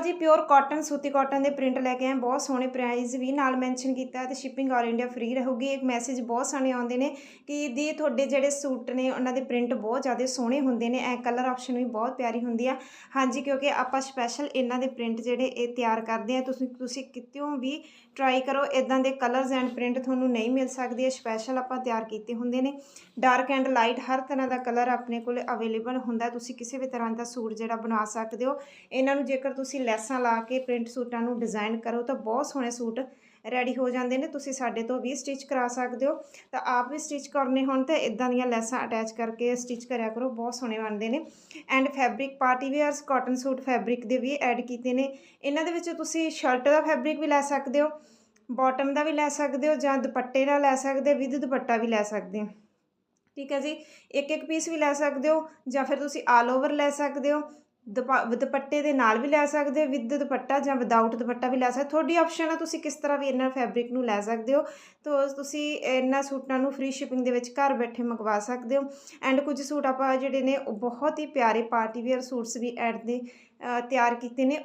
ਜੀ pure cotton, ਸੂਤੀ cotton ਦੇ ਪ੍ਰਿੰਟ ਲੈ ਕੇ ਆਏ, ਬਹੁਤ ਸੋਹਣੇ ਪ੍ਰਾਈਸ ਵੀ ਨਾਲ ਮੈਂਸ਼ਨ ਕੀਤਾ ਹੈ ਤੇ ਸ਼ਿਪਿੰਗ ਆਲ ਇੰਡੀਆ ਫ੍ਰੀ ਰਹੂਗੀ। ਇੱਕ ਮੈਸੇਜ ਬਹੁਤ ਸਾਰੇ ਆਉਂਦੇ ਨੇ ਕਿ ਦੀ ਤੁਹਾਡੇ ਜਿਹੜੇ ਸੂਟ ਨੇ, ਉਹਨਾਂ ਦੇ ਪ੍ਰਿੰਟ ਬਹੁਤ ਜ਼ਿਆਦਾ ਸੋਹਣੇ ਹੁੰਦੇ ਨੇ ਐ ਕਲਰ ਆਪਸ਼ਨ ਵੀ ਬਹੁਤ ਪਿਆਰੀ ਹੁੰਦੀ ਆ। ਹਾਂਜੀ, ਕਿਉਂਕਿ ਆਪਾਂ ਸਪੈਸ਼ਲ ਇਹਨਾਂ ਦੇ ਪ੍ਰਿੰਟ ਜਿਹੜੇ ਇਹ ਤਿਆਰ ਕਰਦੇ ਆ, ਤੁਸੀਂ ਤੁਸੀਂ ਕਿਤਿਓਂ ਵੀ ਟਰਾਈ ਕਰੋ ਇਦਾਂ ਦੇ ਕਲਰਸ ਐਂਡ ਪ੍ਰਿੰਟ ਤੁਹਾਨੂੰ ਨਹੀਂ ਮਿਲ ਸਕਦੇ ਸਪੈਸ਼ਲ ਆਪਾਂ ਤਿਆਰ ਕੀਤੇ ਹੁੰਦੇ ਨੇ। ਡਾਰਕ ਐਂਡ ਲਾਈਟ ਹਰ ਤਰ੍ਹਾਂ ਦਾ ਕਲਰ ਆਪਣੇ ਕੋਲ ਅਵੇਲੇਬਲ ਹੁੰਦਾ, ਤੁਸੀਂ ਕਿਸੇ ਵੀ ਤਰ੍ਹਾਂ ਦਾ ਸੂਟ ਜਿਹੜਾ ਬਣਾ ਸਕਦੇ ਹੋ, ਇਹਨਾਂ ਨੂੰ ਜੇਕਰ ਤੁਸੀਂ ਲੈਸਾਂ ਲਾ ਕੇ ਪ੍ਰਿੰਟ ਸੂਟਾਂ ਨੂੰ ਡਿਜ਼ਾਈਨ ਕਰੋ ਤਾਂ ਬਹੁਤ ਸੋਹਣੇ ਸੂਟ ਰੈਡੀ ਹੋ ਜਾਂਦੇ ਨੇ। ਤੁਸੀਂ ਸਾਡੇ ਤੋਂ ਵੀ ਸਟਿਚ ਕਰਾ ਸਕਦੇ ਹੋ। ਤਾਂ ਆਪ ਵੀ ਸਟਿਚ ਕਰਨੇ ਹੋਣ ਤਾਂ ਇਦਾਂ ਦੀਆਂ ਲੈਸਾਂ ਅਟੈਚ ਕਰਕੇ ਸਟਿਚ ਕਰਿਆ ਕਰੋ, ਬਹੁਤ ਸੋਹਣੇ ਬਣਦੇ ਨੇ। And fabric party wears, cotton suit fabric ਦੇ ਵੀ ਐਡ ਕੀਤੇ ਨੇ। ਇਹਨਾਂ ਦੇ ਵਿੱਚ ਤੁਸੀਂ ਸ਼ਰਟ ਦਾ ਫੈਬਰਿਕ ਵੀ ਲੈ ਸਕਦੇ ਹੋ, ਬਾਟਮ ਦਾ ਵੀ ਲੈ ਸਕਦੇ ਹੋ ਜਾਂ ਦੁਪੱਟੇ ਨਾਲ ਲੈ ਸਕਦੇ, ਵਿਦ ਦੁਪੱਟਾ ਵੀ ਲੈ ਸਕਦੇ ਹੋ। ਠੀਕ ਹੈ ਜੀ? ਇੱਕ ਇੱਕ ਪੀਸ ਵੀ ਲੈ ਸਕਦੇ ਹੋ ਜਾਂ ਫਿਰ ਤੁਸੀਂ ਆਲ ਓਵਰ ਲੈ ਸਕਦੇ ਹੋ। ਦੁਪਾ- ਦੁਪੱਟੇ ਦੇ ਨਾਲ ਵੀ ਲੈ ਸਕਦੇ ਹੋ, ਵਿਦ ਦੁਪੱਟਾ ਜਾਂ ਵਿਦਆਊਟ ਦੁਪੱਟਾ ਵੀ ਲੈ ਸਕਦੇ ਤੁਹਾਡੀ ਆਪਸ਼ਨ ਆ, ਤੁਸੀਂ ਕਿਸ ਤਰ੍ਹਾਂ ਵੀ ਇਹਨਾਂ ਫੈਬਰਿਕ ਨੂੰ ਲੈ ਸਕਦੇ ਹੋ। ਤਾਂ, ਤੁਸੀਂ ਇਹਨਾਂ ਸੂਟਾਂ ਨੂੰ ਫ੍ਰੀ ਸ਼ਿਪਿੰਗ ਦੇ ਵਿੱਚ ਘਰ ਬੈਠੇ ਮੰਗਵਾ ਸਕਦੇ ਹੋ। ਐਂਡ ਕੁਝ ਸੂਟ ਆਪਾਂ ਜਿਹੜੇ ਨੇ, ਉਹ ਬਹੁਤ ਹੀ ਪਿਆਰੇ ਪਾਰਟੀ ਵੇਅਰ ਸੂਟਸ ਵੀ ਐਡ ਦੇ ਤਿਆਰ ਕੀਤੇ ਨੇ।